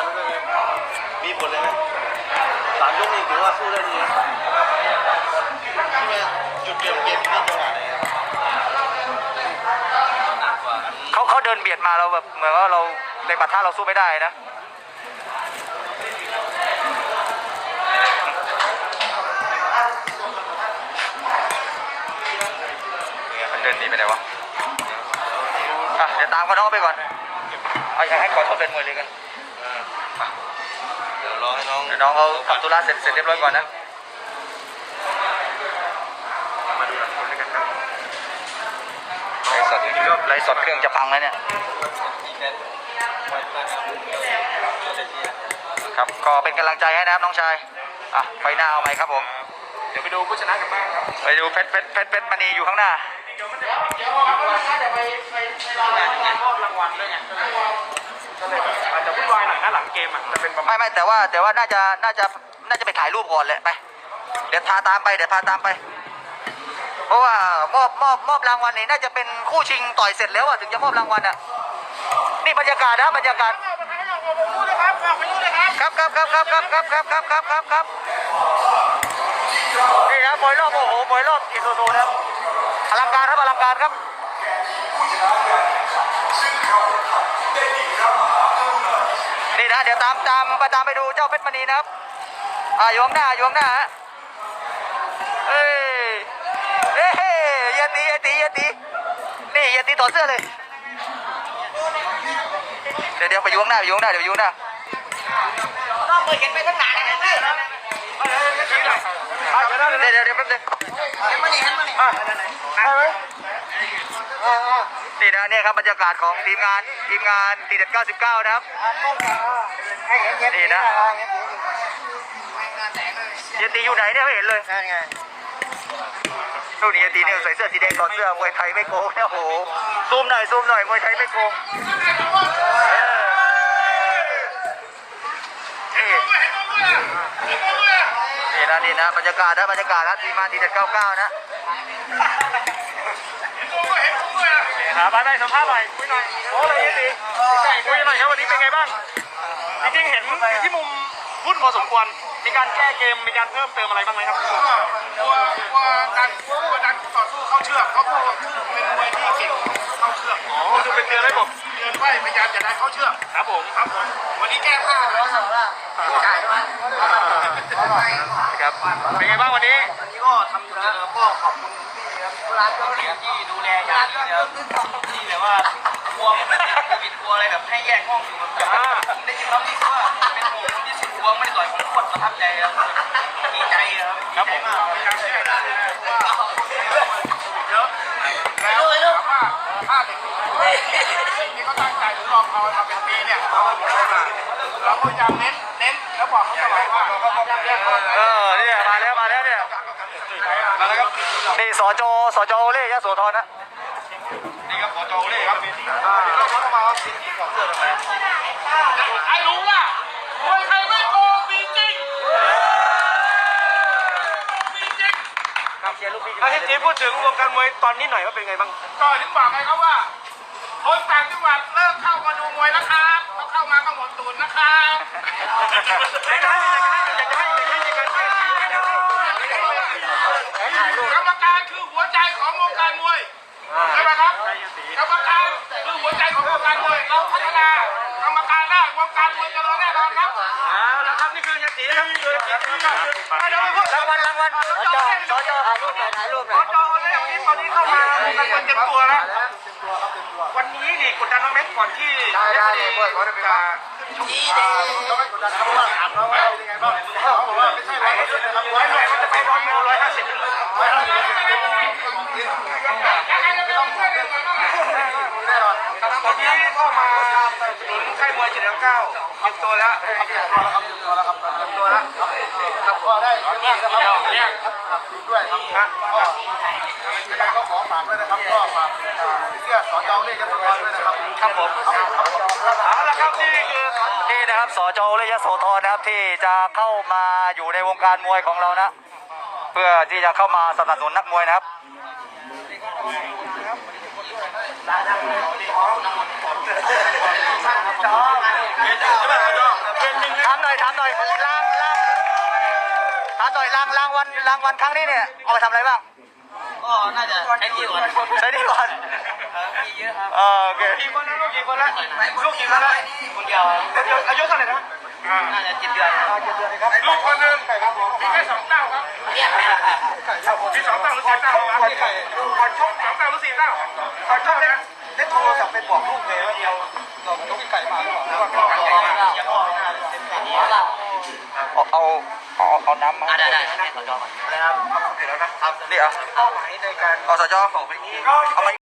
านด้วยไงมีผลเลยไหมสามยกนี่ถือว่าสู้ได้ดีนะที่ว่าจุดเปลี่ยนเกมที่จังหวะไหนครับเขาเขาเดินเบียดมาเราแบบเหมือนว่าเราในปะทะเราสู้ไม่ได้นะเนี่ยมันเดินหนีไปไหนวะอะเดี๋ยวตามเขาน้องไปก่อน เอาอยากให้ขอโทษเป็นมวยเลยกัน เดี๋ยวรอให้น้องเดี๋ยวน้องเขาทำธุระเสร็จเสร็จเรียบร้อยก่อนนะ มาดูหลังคนด้วยกันครับไลฟ์สดไลฟ์สดเครื่องจะพังแล้วเนี่ย ครับ ก็เป็นกำลังใจให้นะครับน้องชาย อะ ไฟหน้าเอาไหมครับผม เดี๋ยวไปดูผู้ชนะกันบ้างครับ ไปดูเพชรเพชรเพชรเพชรมณีอยู่ข้างหน้ามอบรางวัลด้วยไง ก็เลยแบบอาจจะวุ่นวายหน่อยนะหลังเกมอะจะเป็นประมาณไม่ไม่แต่ว่าแต่ว่าน่าจะน่าจะน่าจะไปถ่ายรูปก่อนแหละไป เดี๋ยวพาตามไปเดี๋ยวพาตามไป เพราะว่ามอบมอบมอบรางวัลนี่น่าจะเป็นคู่ชิงต่อยเสร็จแล้วอะถึงจะมอบรางวัลอะนี่บรรยากาศนะบรรยากาศครับครับครับครับครับครับครับครับครับครับครับนี่นะมวยรอบโอ้โหมวยรอบอีซูซูนะครับ อลังการครับอลังการครับนี่นะเดี๋ยวตามตามไปตามไปดูเจ้าเพชรมณีนะครับอ่าอยู่ข้างหน้าอยู่ข้างหน้าฮะเอ้ยเอ้ยย่าตีย่าตีย่าตีนี่ย่าตีต่อดเสื้อเลยเดี๋ยวเดี๋ยวไปอยู่ข้างหน้าไปอยู่ข้างหน้าเดี๋ยวไปอยู่ข้างหน้าต้องไปเห็นไปข้งหนาเลยนะ เดี๋ยวเดี๋ยวเดี๋ยวแป๊บนึงนี่นะเนี่ยครับบรรยากาศของทีมงานทีมงานทีเด็ด99 นะครับ นี่นะเยนตีอยู่ไหนเนี่ยไม่เห็นเลยนั่นไงลูกนี้เยตีเนี่ยใส่เสื้อสีแดงถอดเสื้อมวยไทยไม่โกงนะโอ้โหซูมหน่อยซูมหน่อยมวยไทยไม่โกงเออนี่ นี่นะนี่นะบรรยากาศนะบรรยากาศนะทีมงานทีเด็ด99นะครับมาได้สัมภาษณ์หน่อยคุยหน่อยโอ้เลยยี่สิคุยหน่อยครับวันนี้เป็นไงบ้าง จริงๆเห็นอยู่ที่มุมพุ่นพอสมควร มีการแก้เกม มีการเพิ่มเติมอะไรบ้างไหมครับกลัวกลัวดันกลัวดันต่อสู้เข้าเชือกเขาพูดเป็นมวยที่ ผมเดินไปพยายามจะดันเข้าเชือกครับผมครับผมวันนี้แก้ผ้าแล้วครับครับเป็นไงบ้างวันนี้วันนี้ก็ทำอยู่แล้วก็ขอบคุณพี่ครับร้านเจ้าเหรียญที่ดูแลอย่างดีนะครับที่แบบว่ากลัวโควิดกลัวอะไรแบบให้แยกห้องอยู่แบบผมได้ยินคำนี้ว่าเป็นห่วงที่สุดกลัวไม่ได้ต่อยผมโคตรประทับใจครับดีใจครับครับผมพยายามแก้ได้เลยว่าเยอะแล้วถามว่าถ้าเด็กนี่เขาตั้งใจหรือลองเอาทำเป็นปีเนี่ยเราก็เราก็ พยายามเน้นเน้นแล้วบอกเขาตลอดว่าเออเนี่ยมาแล้วมาแล้วเนี่ยมาแล้วครับนี่สจสจเล่ยะโสธรนะนี่ครับขอจองเลยครับอ่าแล้วเขาก็มาเอาสีของเสื้อทำไมใครรู้ล่ะมวยไทยไม่โกงมีจริงมีจริงอาทิตย์นี้พูดถึงวงการมวยตอนนี้หน่อยว่าเป็นไงบ้างก็ถึงบอกไงครับว่าคนต่างจังหวัดเริ่ม กจะให้อยากจะให้อยากจะให้อยากจะให้อยากจะให้กรรมการคือหัวใจของวงการมวยใช่ไหมครับกรรมการคือหัวใจของวงการมวยเราพัฒนากรรมการได้วงการมวยเจริญแน่นอนครับเอาละครับนี่คือยาสีนะครับนี่คือยาสีนะครับเดี๋ยวไปพูดรางวัลรางวัลสจสจถ่ายรูปหน่อยถ่ายรูปหน่ขออยจอเลยวันนี้ตอนนี้เข้ามาวงการมวยเต็มตัวแล้ว วันนี้นี่กดดันน้องเล็กก่อนที่ได้ได้เพื่อนเขาจะไปมาจีเดเขาไม่กดดันเขาว่าถามเขาว่าเป็นยังไงบ้างเขาบอกว่าไม่ใช่ร้อยเปอร์เซ็นต์นะครับร้อยร้อยมันจะไปร้อยโลร้อยห้าสิบร้อยห้าสิบแน่นอนตอนนี้ก็มา สนับสนุนค่ายมวยเจ็ดเก้าเก็บตัวแล้วตัวแล้วครับตัวแล้วครับตัวแล้วครับก็ได้เยอะนะครับเนี่ยครับดีด้วยครับก็ยังไงก็ขอฝากด้วยนะครับก็ฝากเสื้อสอนเจ้าเล่ห์ยศกรด้วยนะครับครับผมเอาละครับนี่คือนี่นะครับสจเล่ยะโสธรนะครับที่จะเข้ามาอยู่ในวงการมวยของเรานะ เพื่อที่จะเข้ามาสนับสนุนนักมวยนะครับ หน่อยถามหน่อยรางรางถามหน่อยรางรางวัลรางวัลครั้งนี้เนี่ยเอาไปทำอะไรบ้างก็น่าจะใช้ที่ก่อนใช้นี่ก่อนเออมีเยอะครับเออโอเคกี่คนแล้วลูกกี่คนแล้วลูกกี่คนแล้วคนเดียวครับคนเดียวอายุเท่าไหร่นะน่าจะเจ็ดเดือนครับลูกคนหนึ่งมีแค่สองเต้าครับมีสองเต้าหรือสี่เต้าครับขอชกสองเต้าหรือสี่เต้าขอชกนะได้โทรศัพท์ไปบอกลูกเลยว่าเดียวเราต้องไก่มาหรือเปล่า เอาเอาเอาเอาน้ำมาอะได้ได้ให้ต่อจอก่อนนี่เหรอเป้าหมายในการเอาสจเอาไป